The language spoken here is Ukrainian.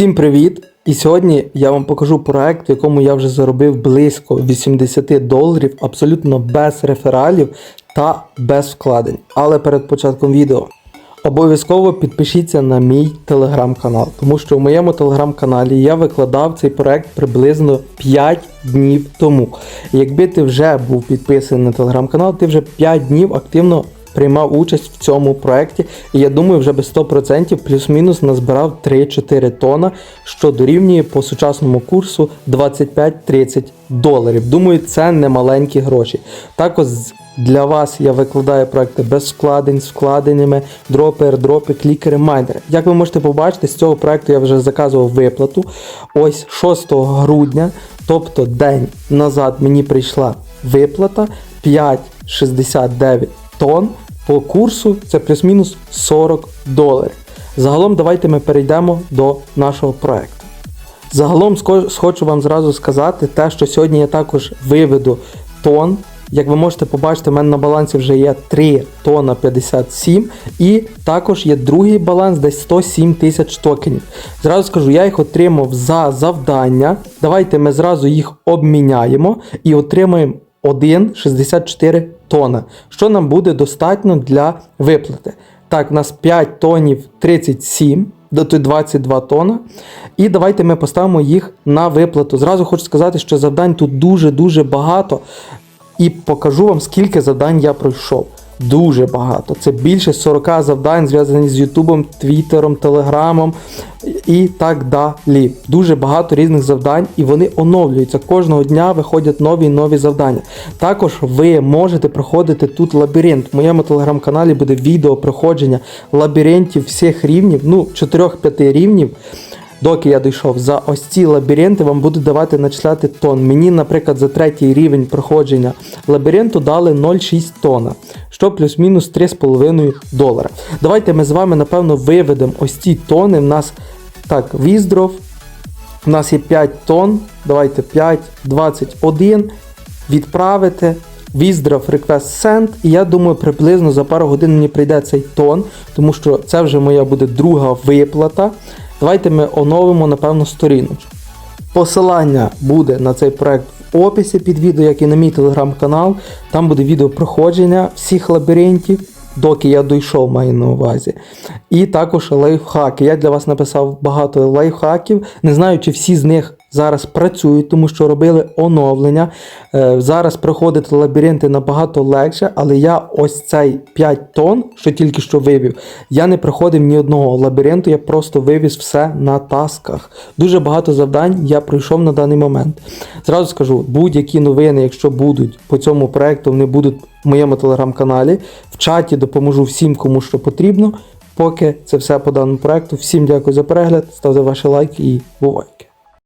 Всім привіт! І сьогодні я вам покажу проект, в якому я вже заробив близько 80 доларів абсолютно без рефералів та без вкладень. Але перед початком відео обов'язково підпишіться на мій телеграм-канал, тому що в моєму телеграм-каналі я викладав цей проект приблизно 5 днів тому. Якби ти вже був підписаний на телеграм-канал, ти вже 5 днів активно приймав участь в цьому проєкті, і я думаю, вже без 100% плюс-мінус назбирав 3-4 тонна, що дорівнює по сучасному курсу 25-30 доларів. Думаю, це не маленькі гроші. Також для вас я викладаю проекти без вкладень, з вкладеннями, дропи, ердропи, клікери, майнери. Як ви можете побачити, з цього проекту я вже заказував виплату. Ось 6 грудня, тобто день назад мені прийшла виплата 5,69 тонн по курсу це плюс-мінус 40 доларів. Загалом давайте ми перейдемо до нашого проекту. Загалом хочу вам зразу сказати те, що сьогодні я також виведу тон. Як ви можете побачити, в мене на балансі вже є 3 тонна 57 і також є другий баланс десь 107 тисяч токенів. Зразу скажу, я їх отримав за завдання. Давайте ми зразу їх обміняємо і отримаємо 1,64 тона, що нам буде достатньо для виплати. Так, у нас 5 тонів 37, до 22 тона. І давайте ми поставимо їх на виплату. Зразу хочу сказати, що завдань тут дуже-дуже багато. І покажу вам, скільки завдань я пройшов. Дуже багато. Це більше 40 завдань, зв'язані з Ютубом, Твіттером, Телеграмом і так далі. Дуже багато різних завдань, і вони оновлюються. Кожного дня виходять нові і нові завдання. Також ви можете проходити тут лабіринт. В моєму телеграм-каналі буде відео проходження лабіринтів всіх рівнів, ну 4-5 рівнів. Доки я дійшов за ось ці лабіринти, вам будуть давати начисляти тон. Мені, наприклад, за третій рівень проходження лабіринту дали 0,6 тонна, що плюс-мінус 3,5 долара. Давайте ми з вами, напевно, виведемо ось ці тони. У нас так, віздров. У нас є 5 тонн. Давайте 5, 21. Відправити. Віздрав request send, і я думаю, приблизно за пару годин мені прийде цей тон, тому що це вже моя буде друга виплата. Давайте ми оновимо, напевно, сторіночку. Посилання буде на цей проект в описі під відео, як і на мій телеграм-канал. Там буде відео проходження всіх лабіринтів, доки я дійшов, маю на увазі. І також лайфхаки. Я для вас написав багато лайфхаків. Не знаю, чи всі з них зараз працюють, тому що робили оновлення. Е, Зараз проходити лабіринти набагато легше, але я ось цей 5 тонн, що тільки що вивів, я не проходив ні одного лабіринту, я просто вивіз все на тасках. Дуже багато завдань я пройшов на даний момент. Зразу скажу, будь-які новини, якщо будуть по цьому проекту, вони будуть в моєму телеграм-каналі. В чаті допоможу всім, кому що потрібно. Поки це все по даному проекту. Всім дякую за перегляд, ставте ваші лайки і бувайте.